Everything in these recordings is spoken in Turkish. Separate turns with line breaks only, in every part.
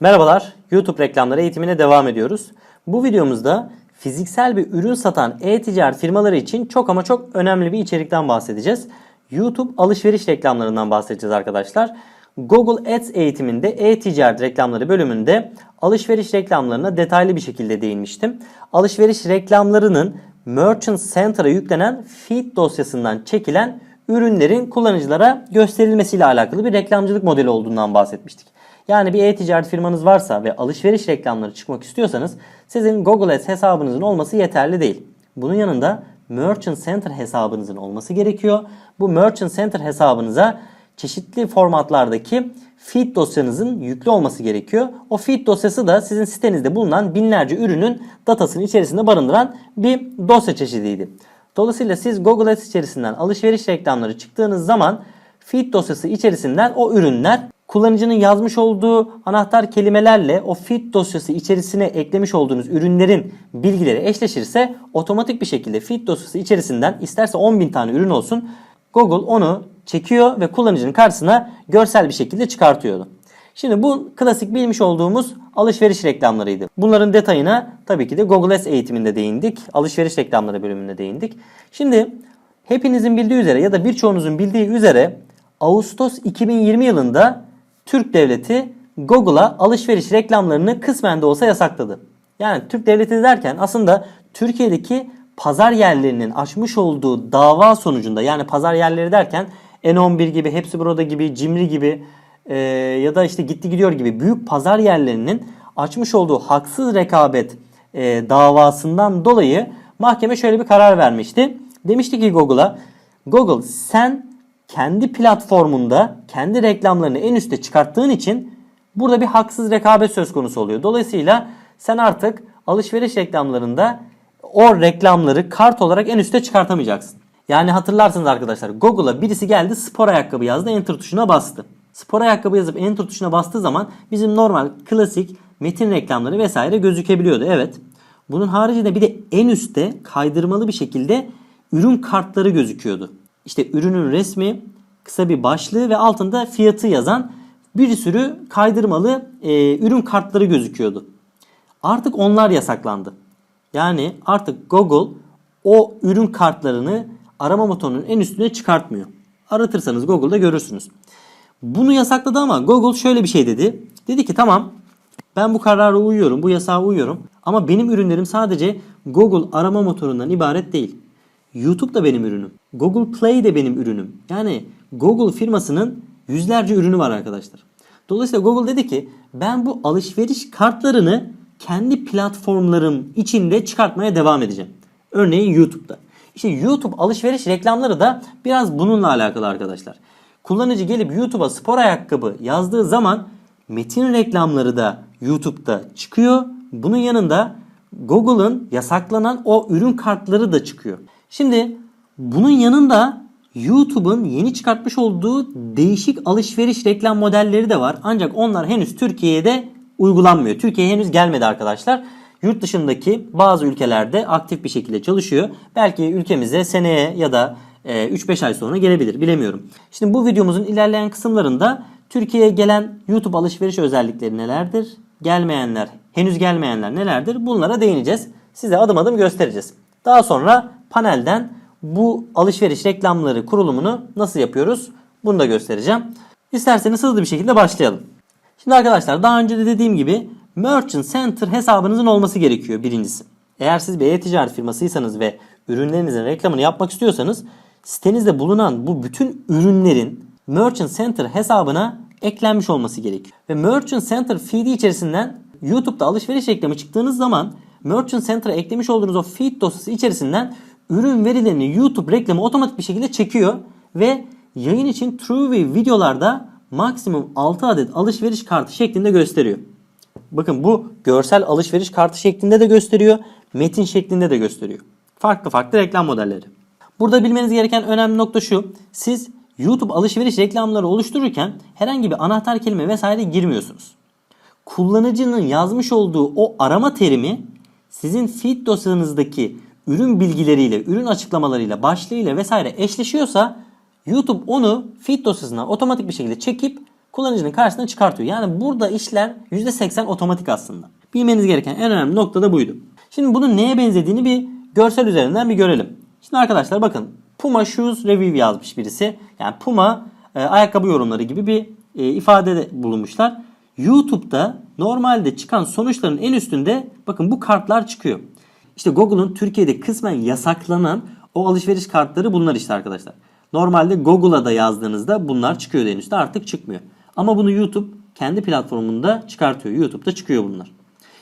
Merhabalar, YouTube reklamları eğitimine devam ediyoruz. Bu videomuzda fiziksel bir ürün satan e-ticaret firmaları için çok ama çok önemli bir içerikten bahsedeceğiz. YouTube alışveriş reklamlarından bahsedeceğiz arkadaşlar. Google Ads eğitiminde e-ticaret reklamları bölümünde alışveriş reklamlarına detaylı bir şekilde değinmiştim. Alışveriş reklamlarının Merchant Center'a yüklenen feed dosyasından çekilen ürünlerin kullanıcılara gösterilmesiyle alakalı bir reklamcılık modeli olduğundan bahsetmiştik. Yani bir e-ticaret firmanız varsa ve alışveriş reklamları çıkmak istiyorsanız sizin Google Ads hesabınızın olması yeterli değil. Bunun yanında Merchant Center hesabınızın olması gerekiyor. Bu Merchant Center hesabınıza çeşitli formatlardaki feed dosyanızın yüklü olması gerekiyor. O feed dosyası da sizin sitenizde bulunan binlerce ürünün datasını içerisinde barındıran bir dosya çeşidiydi. Dolayısıyla siz Google Ads içerisinden alışveriş reklamları çıktığınız zaman feed dosyası içerisinden o ürünler kullanıcının yazmış olduğu anahtar kelimelerle o feed dosyası içerisine eklemiş olduğunuz ürünlerin bilgileri eşleşirse otomatik bir şekilde feed dosyası içerisinden isterse 10.000 tane ürün olsun Google onu çekiyor ve kullanıcının karşısına görsel bir şekilde çıkartıyordu. Şimdi bu klasik bilmiş olduğumuz alışveriş reklamlarıydı. Bunların detayına tabii ki de Google Ads eğitiminde değindik. Alışveriş reklamları bölümünde değindik. Şimdi hepinizin bildiği üzere ya da birçoğunuzun bildiği üzere Ağustos 2020 yılında Türk Devleti Google'a alışveriş reklamlarını kısmen de olsa yasakladı. Yani Türk Devleti derken aslında Türkiye'deki pazar yerlerinin açmış olduğu dava sonucunda yani pazar yerleri derken N11 gibi, Hepsi Burada gibi, Cimri gibi e, ya da işte Gitti Gidiyor gibi büyük pazar yerlerinin açmış olduğu haksız rekabet e, davasından dolayı mahkeme şöyle bir karar vermişti. Demişti ki Google'a Google sen kendi platformunda kendi reklamlarını en üste çıkarttığın için burada bir haksız rekabet söz konusu oluyor. Dolayısıyla sen artık alışveriş reklamlarında o reklamları kart olarak en üste çıkartamayacaksın. Yani hatırlarsınız arkadaşlar Google'a birisi geldi spor ayakkabı yazdı enter tuşuna bastı. Spor ayakkabı yazıp enter tuşuna bastığı zaman bizim normal klasik metin reklamları vesaire gözükebiliyordu. Evet. Bunun haricinde bir de en üstte kaydırmalı bir şekilde ürün kartları gözüküyordu. İşte ürünün resmi, kısa bir başlığı ve altında fiyatı yazan bir sürü kaydırmalı e, ürün kartları gözüküyordu. Artık onlar yasaklandı. Yani artık Google o ürün kartlarını arama motorunun en üstüne çıkartmıyor. Aratırsanız Google'da görürsünüz. Bunu yasakladı ama Google şöyle bir şey dedi. Dedi ki tamam ben bu karara uyuyorum, bu yasağa uyuyorum. Ama benim ürünlerim sadece Google arama motorundan ibaret değil. YouTube da benim ürünüm. Google Play de benim ürünüm. Yani Google firmasının yüzlerce ürünü var arkadaşlar. Dolayısıyla Google dedi ki ben bu alışveriş kartlarını kendi platformlarım içinde çıkartmaya devam edeceğim. Örneğin YouTube'da. İşte YouTube alışveriş reklamları da biraz bununla alakalı arkadaşlar. Kullanıcı gelip YouTube'a spor ayakkabı yazdığı zaman metin reklamları da YouTube'da çıkıyor. Bunun yanında Google'ın yasaklanan o ürün kartları da çıkıyor. Şimdi bunun yanında YouTube'un yeni çıkartmış olduğu değişik alışveriş reklam modelleri de var. Ancak onlar henüz Türkiye'de uygulanmıyor. Türkiye'ye henüz gelmedi arkadaşlar. Yurt dışındaki bazı ülkelerde aktif bir şekilde çalışıyor. Belki ülkemize seneye ya da 3-5 ay sonra gelebilir bilemiyorum. Şimdi bu videomuzun ilerleyen kısımlarında Türkiye'ye gelen YouTube alışveriş özellikleri nelerdir? Gelmeyenler, henüz gelmeyenler nelerdir? Bunlara değineceğiz. Size adım adım göstereceğiz. Daha sonra panelden bu alışveriş reklamları kurulumunu nasıl yapıyoruz? Bunu da göstereceğim. İsterseniz hızlı bir şekilde başlayalım. Şimdi arkadaşlar daha önce de dediğim gibi Merchant Center hesabınızın olması gerekiyor birincisi. Eğer siz bir e-ticaret firmasıysanız ve ürünlerinizin reklamını yapmak istiyorsanız sitenizde bulunan bu bütün ürünlerin Merchant Center hesabına eklenmiş olması gerekiyor. Ve Merchant Center feed içerisinden YouTube'da alışveriş reklamı çıktığınız zaman Merchant Center'a eklemiş olduğunuz o feed dosyası içerisinden ürün verilerini YouTube reklamı otomatik bir şekilde çekiyor ve yayın için TrueView videolarda maksimum 6 adet alışveriş kartı şeklinde gösteriyor. Bakın bu görsel alışveriş kartı şeklinde de gösteriyor, metin şeklinde de gösteriyor. Farklı farklı reklam modelleri. Burada bilmeniz gereken önemli nokta şu. Siz YouTube alışveriş reklamları oluştururken herhangi bir anahtar kelime vesaire girmiyorsunuz. Kullanıcının yazmış olduğu o arama terimi sizin feed dosyanızdaki ürün bilgileriyle, ürün açıklamalarıyla, başlığıyla vesaire eşleşiyorsa YouTube onu feed dosyasına otomatik bir şekilde çekip kullanıcının karşısına çıkartıyor. Yani burada işler %80 otomatik aslında. Bilmeniz gereken en önemli nokta da buydu. Şimdi bunun neye benzediğini bir görsel üzerinden bir görelim. Şimdi arkadaşlar bakın Puma Shoes Review yazmış birisi. Yani Puma e, ayakkabı yorumları gibi bir e, ifadede bulunmuşlar. YouTube'da normalde çıkan sonuçların en üstünde bakın bu kartlar çıkıyor. İşte Google'un Türkiye'de kısmen yasaklanan o alışveriş kartları bunlar işte arkadaşlar. Normalde Google'a da yazdığınızda bunlar çıkıyor en üstte artık çıkmıyor. Ama bunu YouTube kendi platformunda çıkartıyor. YouTube'da çıkıyor bunlar.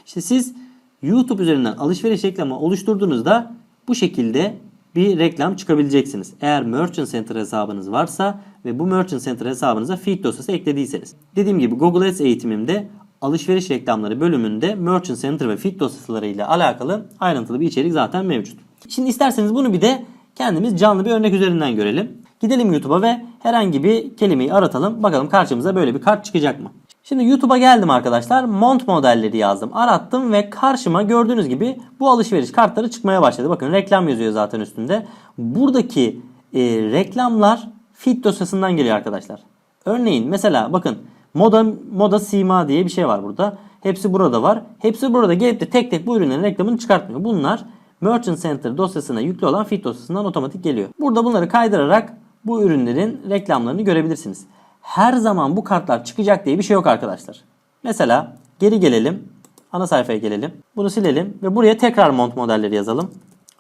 İşte siz YouTube üzerinden alışveriş reklamı oluşturduğunuzda bu şekilde bir reklam çıkabileceksiniz. Eğer Merchant Center hesabınız varsa ve bu Merchant Center hesabınıza feed dosyası eklediyseniz. Dediğim gibi Google Ads eğitimimde alışveriş reklamları bölümünde Merchant Center ve feed dosyaları ile alakalı ayrıntılı bir içerik zaten mevcut. Şimdi isterseniz bunu bir de kendimiz canlı bir örnek üzerinden görelim. Gidelim YouTube'a ve herhangi bir kelimeyi aratalım. Bakalım karşımıza böyle bir kart çıkacak mı? Şimdi YouTube'a geldim arkadaşlar. Mont modelleri yazdım. Arattım ve karşıma gördüğünüz gibi bu alışveriş kartları çıkmaya başladı. Bakın reklam yazıyor zaten üstünde. Buradaki e, reklamlar feed dosyasından geliyor arkadaşlar. Örneğin mesela bakın moda moda sima diye bir şey var burada. Hepsi burada var. Hepsi burada gelip de tek tek bu ürünlerin reklamını çıkartmıyor. Bunlar Merchant Center dosyasına yüklü olan feed dosyasından otomatik geliyor. Burada bunları kaydırarak bu ürünlerin reklamlarını görebilirsiniz. Her zaman bu kartlar çıkacak diye bir şey yok arkadaşlar. Mesela geri gelelim. Ana sayfaya gelelim. Bunu silelim ve buraya tekrar mont modelleri yazalım.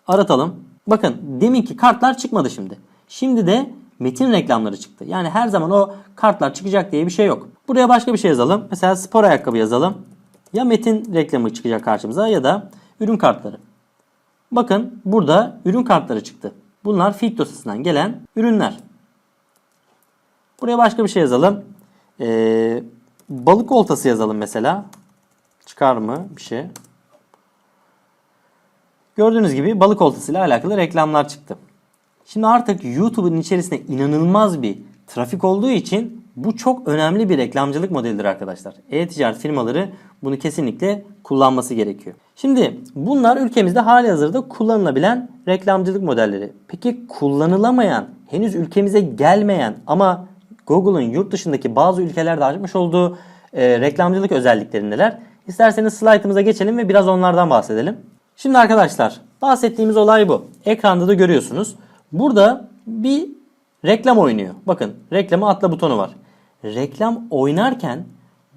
Aratalım. Bakın deminki kartlar çıkmadı şimdi. Şimdi de metin reklamları çıktı. Yani her zaman o kartlar çıkacak diye bir şey yok. Buraya başka bir şey yazalım. Mesela spor ayakkabı yazalım. Ya metin reklamı çıkacak karşımıza ya da ürün kartları. Bakın burada ürün kartları çıktı. Bunlar feed dosyasından gelen ürünler. Buraya başka bir şey yazalım. Ee, balık oltası yazalım mesela. Çıkar mı bir şey? Gördüğünüz gibi balık oltası ile alakalı reklamlar çıktı. Şimdi artık YouTube'un içerisinde inanılmaz bir trafik olduğu için bu çok önemli bir reklamcılık modelidir arkadaşlar. E-ticaret firmaları bunu kesinlikle kullanması gerekiyor. Şimdi bunlar ülkemizde hali hazırda kullanılabilen reklamcılık modelleri. Peki kullanılamayan, henüz ülkemize gelmeyen ama Google'ın yurt dışındaki bazı ülkelerde açmış olduğu e, reklamcılık özellikleri neler? İsterseniz slaytımıza geçelim ve biraz onlardan bahsedelim. Şimdi arkadaşlar bahsettiğimiz olay bu. Ekranda da görüyorsunuz. Burada bir reklam oynuyor. Bakın reklamı atla butonu var. Reklam oynarken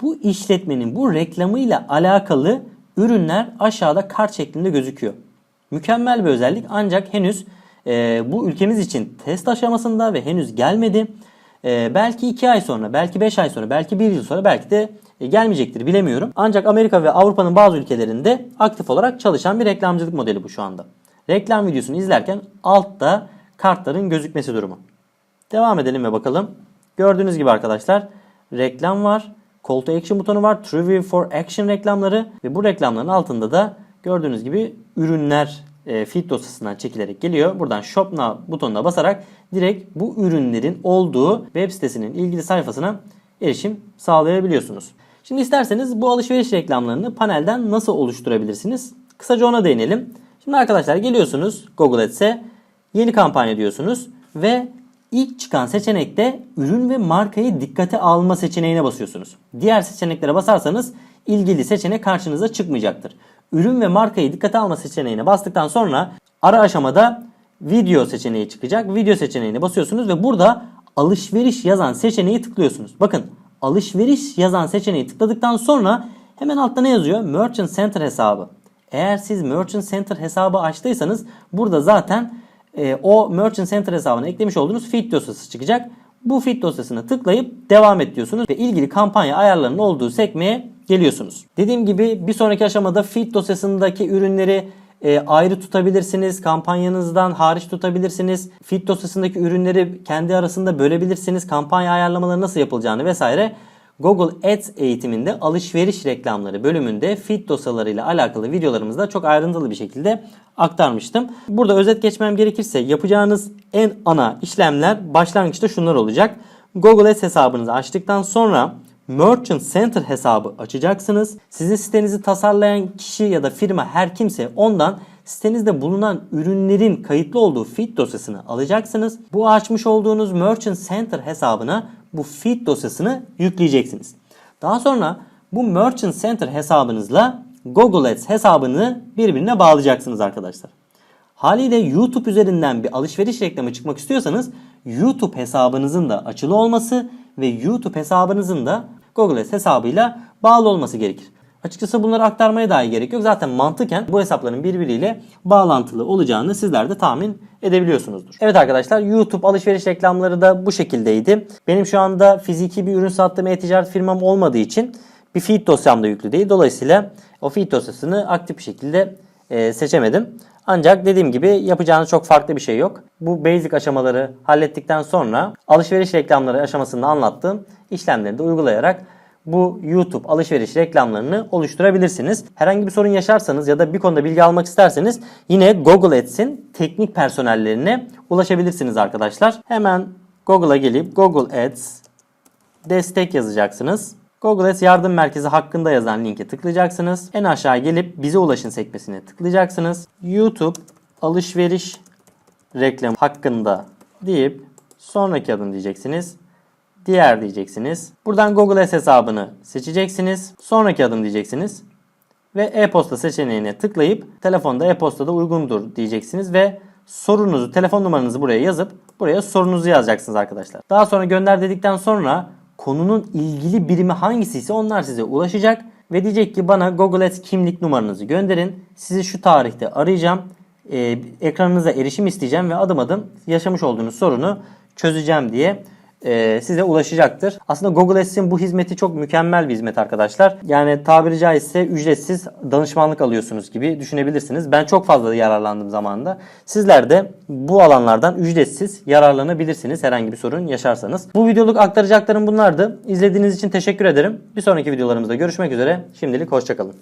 bu işletmenin bu reklamıyla alakalı ürünler aşağıda kart şeklinde gözüküyor. Mükemmel bir özellik ancak henüz e, bu ülkemiz için test aşamasında ve henüz gelmedi. E, belki 2 ay sonra, belki 5 ay sonra, belki 1 yıl sonra belki de e, gelmeyecektir bilemiyorum. Ancak Amerika ve Avrupa'nın bazı ülkelerinde aktif olarak çalışan bir reklamcılık modeli bu şu anda. Reklam videosunu izlerken altta kartların gözükmesi durumu. Devam edelim ve bakalım. Gördüğünüz gibi arkadaşlar reklam var. Call to action butonu var. Trivia for action reklamları ve bu reklamların altında da gördüğünüz gibi ürünler e, feed dosyasından çekilerek geliyor. Buradan Shop Now butonuna basarak direkt bu ürünlerin olduğu web sitesinin ilgili sayfasına erişim sağlayabiliyorsunuz. Şimdi isterseniz bu alışveriş reklamlarını panelden nasıl oluşturabilirsiniz? Kısaca ona değinelim. Şimdi arkadaşlar geliyorsunuz Google Ads'e yeni kampanya diyorsunuz ve ilk çıkan seçenekte ürün ve markayı dikkate alma seçeneğine basıyorsunuz. Diğer seçeneklere basarsanız ilgili seçenek karşınıza çıkmayacaktır. Ürün ve markayı dikkate alma seçeneğine bastıktan sonra ara aşamada video seçeneği çıkacak. Video seçeneğine basıyorsunuz ve burada alışveriş yazan seçeneği tıklıyorsunuz. Bakın alışveriş yazan seçeneği tıkladıktan sonra hemen altta ne yazıyor? Merchant Center hesabı. Eğer siz Merchant Center hesabı açtıysanız burada zaten e, o Merchant Center hesabına eklemiş olduğunuz feed dosyası çıkacak. Bu feed dosyasına tıklayıp devam et diyorsunuz ve ilgili kampanya ayarlarının olduğu sekmeye geliyorsunuz. Dediğim gibi bir sonraki aşamada feed dosyasındaki ürünleri e, ayrı tutabilirsiniz. Kampanyanızdan hariç tutabilirsiniz. Feed dosyasındaki ürünleri kendi arasında bölebilirsiniz. Kampanya ayarlamaları nasıl yapılacağını vesaire Google Ads eğitiminde alışveriş reklamları bölümünde feed dosyalarıyla alakalı videolarımızda çok ayrıntılı bir şekilde aktarmıştım. Burada özet geçmem gerekirse yapacağınız en ana işlemler başlangıçta şunlar olacak. Google Ads hesabınızı açtıktan sonra Merchant Center hesabı açacaksınız. Sizin sitenizi tasarlayan kişi ya da firma her kimse ondan sitenizde bulunan ürünlerin kayıtlı olduğu feed dosyasını alacaksınız. Bu açmış olduğunuz Merchant Center hesabına bu feed dosyasını yükleyeceksiniz. Daha sonra bu Merchant Center hesabınızla Google Ads hesabını birbirine bağlayacaksınız arkadaşlar. Haliyle YouTube üzerinden bir alışveriş reklamı çıkmak istiyorsanız YouTube hesabınızın da açılı olması ve YouTube hesabınızın da Google Ads hesabıyla bağlı olması gerekir. Açıkçası bunları aktarmaya dahi gerek yok. Zaten mantıken bu hesapların birbiriyle bağlantılı olacağını sizler de tahmin edebiliyorsunuzdur. Evet arkadaşlar YouTube alışveriş reklamları da bu şekildeydi. Benim şu anda fiziki bir ürün sattığım e-ticaret firmam olmadığı için bir feed dosyam da yüklü değil. Dolayısıyla o feed dosyasını aktif bir şekilde e, seçemedim. Ancak dediğim gibi yapacağınız çok farklı bir şey yok. Bu basic aşamaları hallettikten sonra alışveriş reklamları aşamasında anlattığım işlemleri de uygulayarak bu YouTube alışveriş reklamlarını oluşturabilirsiniz. Herhangi bir sorun yaşarsanız ya da bir konuda bilgi almak isterseniz yine Google Ads'in teknik personellerine ulaşabilirsiniz arkadaşlar. Hemen Google'a gelip Google Ads destek yazacaksınız. Google Ads yardım merkezi hakkında yazan linke tıklayacaksınız. En aşağı gelip bize ulaşın sekmesine tıklayacaksınız. YouTube alışveriş reklam hakkında deyip sonraki adım diyeceksiniz. Diğer diyeceksiniz. Buradan Google Ads hesabını seçeceksiniz. Sonraki adım diyeceksiniz. Ve e-posta seçeneğine tıklayıp telefonda e-postada uygundur diyeceksiniz ve sorunuzu, telefon numaranızı buraya yazıp buraya sorunuzu yazacaksınız arkadaşlar. Daha sonra gönder dedikten sonra konunun ilgili birimi hangisi ise onlar size ulaşacak ve diyecek ki bana Google Ads kimlik numaranızı gönderin. Sizi şu tarihte arayacağım. Ee, ekranınıza erişim isteyeceğim ve adım adım yaşamış olduğunuz sorunu çözeceğim diye e, size ulaşacaktır. Aslında Google Ads'in bu hizmeti çok mükemmel bir hizmet arkadaşlar. Yani tabiri caizse ücretsiz danışmanlık alıyorsunuz gibi düşünebilirsiniz. Ben çok fazla yararlandım zamanında. Sizler de bu alanlardan ücretsiz yararlanabilirsiniz herhangi bir sorun yaşarsanız. Bu videoluk aktaracaklarım bunlardı. İzlediğiniz için teşekkür ederim. Bir sonraki videolarımızda görüşmek üzere. Şimdilik hoşçakalın.